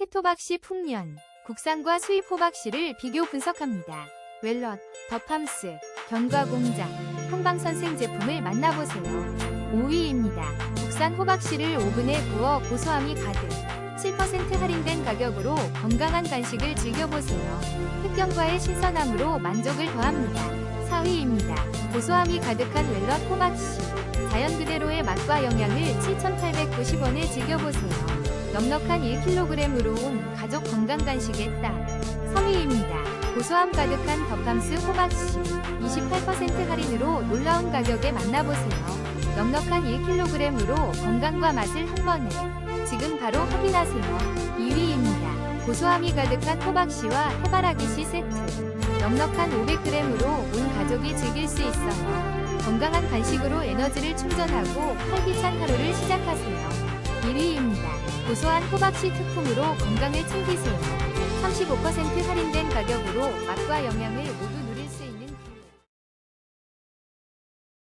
해토박씨 풍년, 국산과 수입 호박씨를 비교 분석합니다. 웰럿, 더팜스, 견과공장, 한방선생 제품을 만나보세요. 5위입니다. 국산 호박씨를 오븐에 구워 고소함이 가득 7% 할인된 가격으로 건강한 간식을 즐겨보세요. 흑경과의 신선함으로 만족을 더합니다. 4위입니다. 고소함이 가득한 웰럿 호박씨. 자연 그대로의 맛과 영양을 7,890원에 즐겨보세요. 넉넉한 1kg으로 온 가족 건강 간식의 땅. 3위입니다. 고소함 가득한 더팜스 호박씨. 28% 할인으로 놀라운 가격에 만나보세요. 넉넉한 1kg으로 건강과 맛을 한 번에. 지금 바로 확인하세요. 2위입니다. 고소함이 가득한 호박씨와 해바라기씨 세트. 넉넉한 500g으로 온 가족이 즐길 수 있어요. 건강한 간식으로 에너지를 충전하고 활기찬 하루를 시작하세요. 1위입니다. 고소한 호박씨 특품으로 건강을 챙기세요. 35% 할인된 가격으로 맛과 영양을